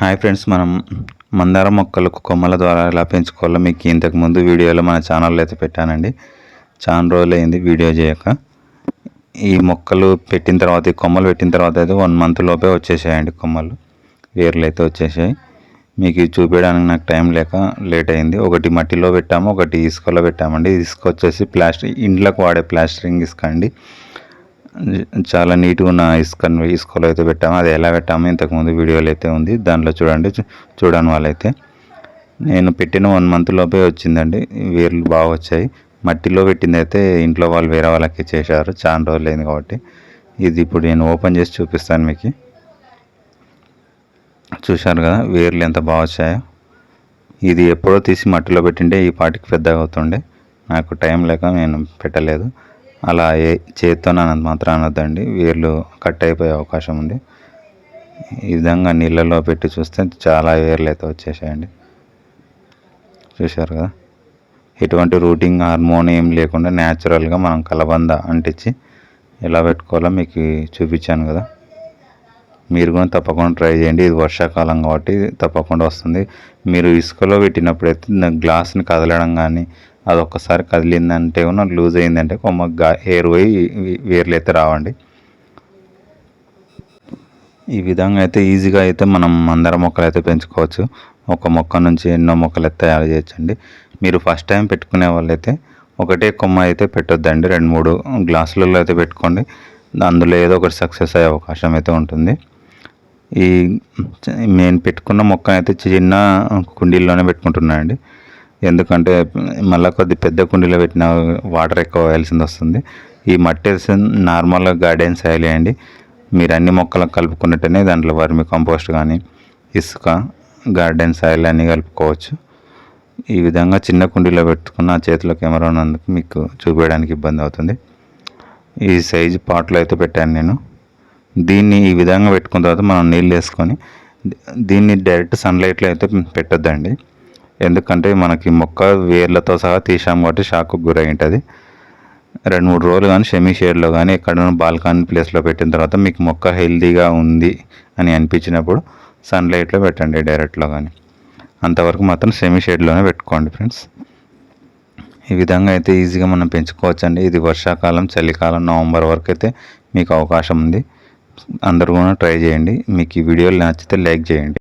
Hi friends మనం మందార మొక్కలకు కొమ్మల ద్వారా ఎలా పెంచుకోవాలో మీకు ఇంతకుముందు వీడియోలో మన ఛానల్లో అయితే పెట్టానండి. చాలా రోజులు అయింది వీడియో చేయక. ఈ మొక్కలు పెట్టిన తర్వాత ఈ కొమ్మలు పెట్టిన తర్వాత అయితే వన్ మంత్ లోపే వచ్చేసాయండి కొమ్మలు. వేర్లు అయితే వచ్చేసాయి. మీకు ఇది చూపించడానికి నాకు టైం లేక లేట్ అయింది. ఒకటి మట్టిలో పెట్టాము ఒకటి ఇసుకలో పెట్టామండి. ఇసుక వచ్చేసి ప్లాస్టర్ ఇంట్లోకి వాడే ప్లాస్టరింగ్ ఇసుక అండి. చాలా నీట్గా ఉన్న ఇసుక ఇసుకలో అయితే పెట్టాము. అది ఎలా పెట్టాము? ఇంతకుముందు వీడియోలు అయితే ఉంది. దాంట్లో చూడండి. చూడని వాళ్ళైతే. నేను పెట్టిన వన్ మంత్ లోపే వచ్చిందండి. వేర్లు బాగా వచ్చాయి. మట్టిలో పెట్టింది అయితే ఇంట్లో వాళ్ళు వేరే వాళ్ళకి చేశారు. చాలా రోజులు అయింది కాబట్టి. ఇది ఇప్పుడు నేను ఓపెన్ చేసి చూపిస్తాను మీకు. చూశారు కదా? వేర్లు ఎంత బాగా వచ్చాయో. ఇది ఎప్పుడో తీసి మట్టిలో పెట్టింటే ఈ పాటికి పెద్దగా అవుతుండే. నాకు టైం లేక నేను పెట్టలేదు. అలా ఏ చేత్తో అన్నది మాత్రం అనొద్దండి. వేర్లు కట్ అయిపోయే అవకాశం ఉంది. ఈ విధంగా నీళ్ళలో పెట్టి చూస్తే చాలా వేర్లు అయితే వచ్చేసాయండి. చూశారు కదా? ఎటువంటి రూటింగ్ హార్మోనియం లేకుండా న్యాచురల్గా మనం కలబంద అంటించి ఎలా పెట్టుకోవాలో మీకు చూపించాను కదా. మీరు కూడా తప్పకుండా ట్రై చేయండి. ఇది వర్షాకాలం కాబట్టి తప్పకుండా వస్తుంది. మీరు ఇసుకలో పెట్టినప్పుడైతే గ్లాస్ని కదలడం కానీ అది ఒక్కసారి కదిలిందంటే కూడా లూజ్ అయిందంటే కొమ్మ గా హెయిర్ పోయి వేర్లు అయితే రావండి. ఈ విధంగా అయితే ఈజీగా అయితే మనం మందార మొక్కలు అయితే పెంచుకోవచ్చు. ఒక మొక్క నుంచి ఎన్నో మొక్కలు అయితే తయారు చేయొచ్చండి. మీరు ఫస్ట్ టైం పెట్టుకునే వాళ్ళైతే ఒకటే కొమ్మ అయితే పెట్టొద్దండి. రెండు మూడు గ్లాసులలో అయితే పెట్టుకోండి. అందులో ఏదో ఒకటి సక్సెస్ అయ్యే అవకాశం అయితే ఉంటుంది. ఈ నేను పెట్టుకున్న మొక్క అయితే చిన్న కుండీల్లోనే పెట్టుకుంటున్నానండి. ఎందుకంటే మళ్ళీ కొద్ది పెద్ద కుండీలో పెట్టిన వాటర్ ఎక్కువ వేయాల్సింది వస్తుంది. ఈ మట్టి నార్మల్గా గార్డెన్ సాయిల్ అండి. మీరు అన్ని మొక్కలకు కలుపుకున్నట్టనే దాంట్లో వర్మి కంపోస్ట్ కానీ ఇసుక గార్డెన్ సాయిల్ అన్నీ కలుపుకోవచ్చు. ఈ విధంగా చిన్న కుండీలో పెట్టుకున్న చేతిలో కెమెరా ఉన్నందుకు మీకు చూపించడానికి ఇబ్బంది అవుతుంది. ఈ సైజు పాట్లో అయితే పెట్టాను నేను. దీన్ని ఈ విధంగా పెట్టుకున్న తర్వాత మనం నీళ్ళు వేసుకొని దీన్ని డైరెక్ట్ సన్లైట్లో అయితే పెట్టొద్దండి. ఎందుకంటే మనకి మొక్క వేర్లతో సహా తీసాం కాబట్టి షాకు గురై ఉంటుంది రెండు మూడు రోజులు కానీ షెమీ షేడ్లో కానీ ఎక్కడైనా బాల్కనీ ప్లేస్లో పెట్టిన తర్వాత మీకు మొక్క హెల్దీగా ఉంది అని అనిపించినప్పుడు సన్లైట్లో పెట్టండి డైరెక్ట్లో కానీ అంతవరకు మాత్రం సెమీ షేడ్లోనే పెట్టుకోండి ఫ్రెండ్స్. ఈ విధంగా అయితే ఈజీగా మనం పెంచుకోవచ్చండి. ఇది వర్షాకాలం చలికాలం నవంబర్ వరకు అయితే మీకు అవకాశం ఉంది. అందరూ కూడా ట్రై చేయండి. మీకు ఈ వీడియోలు నచ్చితే లైక్ చేయండి.